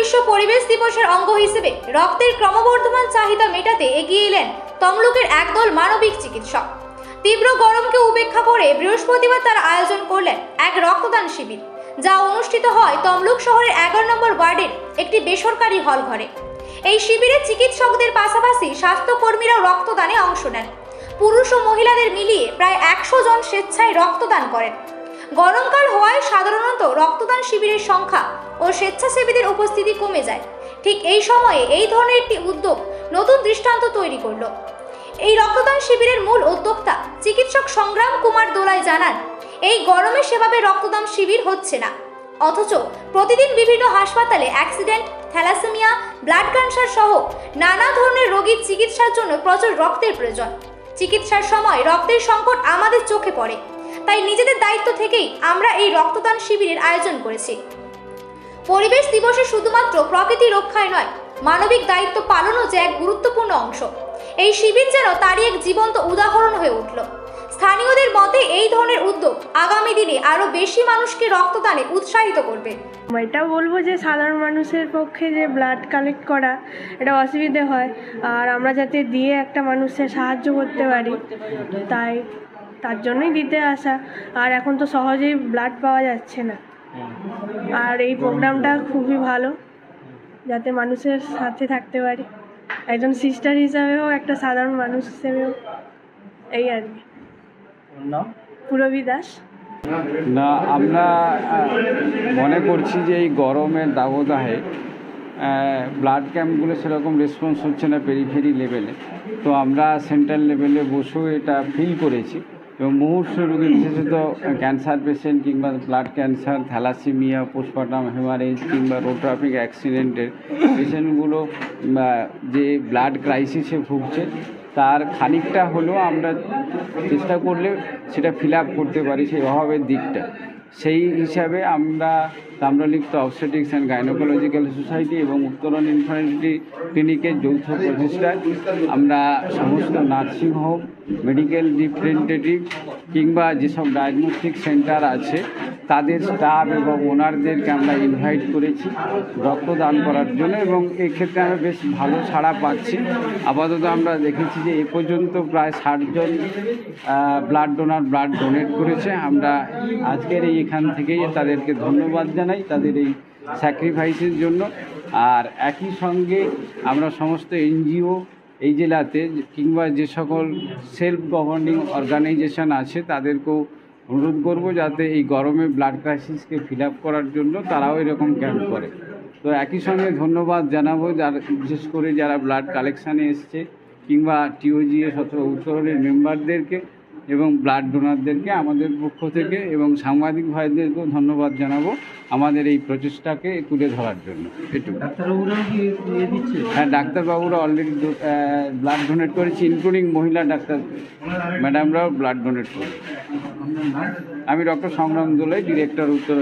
বিশ্ব পরিবেশ দিবসের অঙ্গ হিসেবে রক্তের ক্রমবর্ধমান চাহিদা মেটাতে এগিয়ে এলেন তমলুকের একদল মানবিক চিকিৎসক। তীব্র গরমকে উপেক্ষা করে বৃহস্পতিবার তারা আয়োজন করলেন এক রক্তদান শিবির, যা অনুষ্ঠিত হয় তমলুক শহরের এগারো নম্বর ওয়ার্ডের একটি বেসরকারি হল ঘরে এই শিবিরে চিকিৎসকদের পাশাপাশি স্বাস্থ্যকর্মীরাও রক্তদানে অংশ নেন। পুরুষ ও মহিলাদের মিলিয়ে প্রায় একশো জন স্বেচ্ছায় রক্তদান করেন। গরমকাল হওয়ায় সাধারণত রক্তদান শিবিরের সংখ্যা ও স্বেচ্ছাসেবীদের উপস্থিতি কমে যায়। ঠিক এই সময়ে এই ধরনের একটি উদ্যোগ নতুন দৃষ্টান্ত তৈরি করল। এই রক্তদান শিবিরের মূল উদ্যোক্তা চিকিৎসক সংগ্রাম কুমার দোলাই জানান, এই গরমে সেভাবে রক্তদান শিবির হচ্ছে না। অথচ প্রতিদিন বিভিন্ন হাসপাতালে অ্যাক্সিডেন্ট, থ্যালাসেমিয়া, ব্লাড ক্যান্সার সহ নানা ধরনের রোগীর চিকিৎসার জন্য প্রচুর রক্তের প্রয়োজন। চিকিৎসার সময় রক্তের সংকট আমাদের চোখে পড়ে। তাই নিজেদের দায়িত্ব থেকেই আমরা এই রক্তদান শিবিরের আয়োজন করেছি। পরিবেশ দিবসে শুধুমাত্র প্রকৃতি রক্ষায় নয়, মানবিক দায়িত্ব পালনও যে এক গুরুত্বপূর্ণ অংশ। এই শিবির যেন তারই এক জীবন্ত উদাহরণ হয়ে উঠল। স্থানীয়দের মতে এই ধরনের উদ্যোগ আগামী দিনে আরও বেশি মানুষকে রক্তদানে উৎসাহিত করবে। এটা বলব যে সাধারণ মানুষের পক্ষে যে ব্লাড কালেক্ট করা, এটা অসুবিধে হয়। আর আমরা যাতে দিয়ে একটা মানুষের সাহায্য করতে পারি, তাই তার জন্যই দিতে আসা। আর এখন তো সহজেই ব্লাড পাওয়া যাচ্ছে না। আর এই প্রোগ্রামটা খুবই ভালো যাতে মানুষের সাথে থাকতে পারি। একজন সিস্টার হিসাবেও একটা সাধারণ মানুষ হিসেবেও এই আর কি। নাম? পুরবী দাস। না আমরা মনে করছি যে এই গরমের দাবদাহে ব্লাড ক্যাম্পগুলো সেরকম রেসপন্স হচ্ছে না পেরিফেরি লেভেলে তো আমরা সেন্ট্রাল লেভেলে বসেও এটা ফিল করেছি। এবং মুহূর্ত রোগী বিশেষত ক্যান্সার পেশেন্ট কিংবা blood cancer, thalassemia, postmortem, haemorrhage কিংবা রোড ট্রাফিক অ্যাক্সিডেন্টের পেশেন্টগুলো যে ব্লাড ক্রাইসিসে ভুগছে, তার খানিকটা হলেও আমরা চেষ্টা করলে সেটা ফিল আপ করতে পারি সেই অভাবের দিকটা। সেই হিসাবে আমরা Tamralipta obstetrics and gynaecological society এবং উত্তরণ ইনফার্টিলিটি ক্লিনিকের যৌথ প্রচেষ্টায় আমরা সমস্ত নার্সিং হোম মেডিকেল রিপ্রেজেন্টেটিভ কিংবা যেসব ডায়াগনস্টিক সেন্টার আছে, তাদের স্টাফ এবং ওনারদেরকে আমরা ইনভাইট করেছি রক্তদান করার জন্য এবং এক্ষেত্রে আমরা বেশ ভালো ছাড়া পাচ্ছি। আপাতত আমরা দেখেছি যে এ পর্যন্ত প্রায় ষাটজন ব্লাড ডোনার ব্লাড ডোনেট করেছে। আমরা আজকের এই এখান থেকেই তাদেরকে ধন্যবাদ জানাই। তাদের এই স্যাক্রিফাইসের জন্য। আর একই সঙ্গে আমরা সমস্ত এনজিও, এই জেলাতে কিংবা যে সকল সেলফ গভর্নিং অর্গানাইজেশন আছে, তাদেরকেও অনুরোধ করব যাতে এই গরমে ব্লাড ক্রাইসিসকে ফিল করার জন্য তারাও এরকম ক্যাম্প করে। তো একই সঙ্গে ধন্যবাদ জানাব যারা, বিশেষ করে যারা ব্লাড কালেকশানে এসছে, কিংবা টিওজিএস অথবা উত্তরণের মেম্বারদেরকে এবং ব্লাড ডোনারদেরকে আমাদের পক্ষ থেকে এবং সাংবাদিক ভাইদেরকেও ধন্যবাদ জানাব আমাদের এই প্রচেষ্টাকে তুলে ধরার জন্য। এটুকু। হ্যাঁ ডাক্তারবাবুরা অলরেডি ব্লাড ডোনেট করেছে ইনক্লুডিং মহিলা ডাক্তার ম্যাডামরাও ব্লাড ডোনেট করে আমি ডক্টর সংগ্রাম দোলাই ডিরেক্টর উত্তর